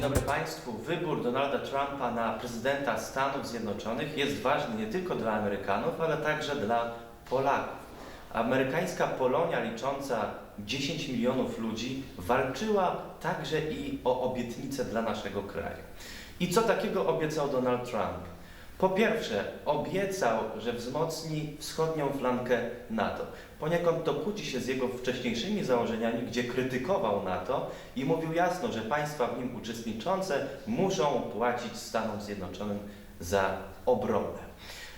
Dzień dobry Państwu. Wybór Donalda Trumpa na prezydenta Stanów Zjednoczonych jest ważny nie tylko dla Amerykanów, ale także dla Polaków. Amerykańska Polonia licząca 10 milionów ludzi walczyła także i o obietnice dla naszego kraju. I co takiego obiecał Donald Trump? Po pierwsze, obiecał, że wzmocni wschodnią flankę NATO. Poniekąd to kłóci się z jego wcześniejszymi założeniami, gdzie krytykował NATO i mówił jasno, że państwa w nim uczestniczące muszą płacić Stanom Zjednoczonym za obronę.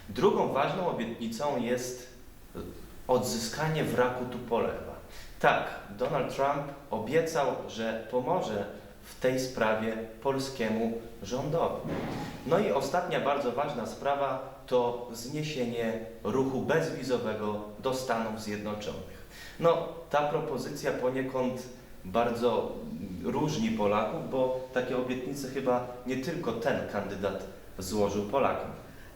Drugą ważną obietnicą jest odzyskanie wraku Tupolewa. Tak, Donald Trump obiecał, że pomoże w tej sprawie polskiemu rządowi. No i ostatnia bardzo ważna sprawa to zniesienie ruchu bezwizowego do Stanów Zjednoczonych. No, ta propozycja poniekąd bardzo różni Polaków, bo takie obietnice chyba nie tylko ten kandydat złożył Polakom.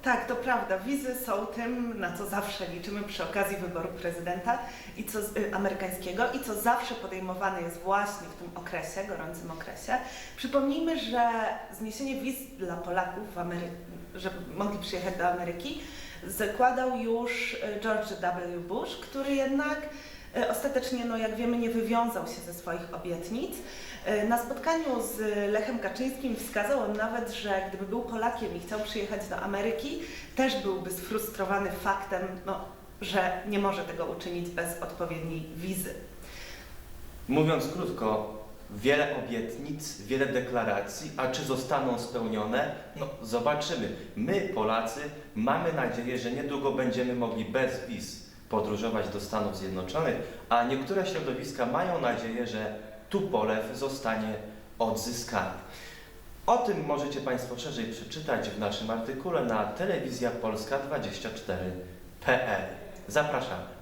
Tak, to prawda. Wizy są tym, na co zawsze liczymy przy okazji wyboru prezydenta i co, y, amerykańskiego i co zawsze podejmowane jest właśnie w tym okresie, gorącym okresie. Przypomnijmy, że zniesienie wiz dla Polaków, w Amery- żeby mogli przyjechać do Ameryki, zakładał już y, George W. Bush, który jednak ostatecznie, no jak wiemy, nie wywiązał się ze swoich obietnic. Y, Na spotkaniu z Lechem Kaczyńskim wskazał on nawet, że gdyby był Polakiem i chciał przyjechać do Ameryki, też byłby sfrustrowany faktem, no, że nie może tego uczynić bez odpowiedniej wizy. Mówiąc krótko, wiele obietnic, wiele deklaracji, a czy zostaną spełnione? No zobaczymy. My, Polacy, mamy nadzieję, że niedługo będziemy mogli bez wiz podróżować do Stanów Zjednoczonych, a niektóre środowiska mają nadzieję, że Tupolew zostanie odzyskany. O tym możecie Państwo szerzej przeczytać w naszym artykule na telewizjapolska24.pl. Zapraszamy.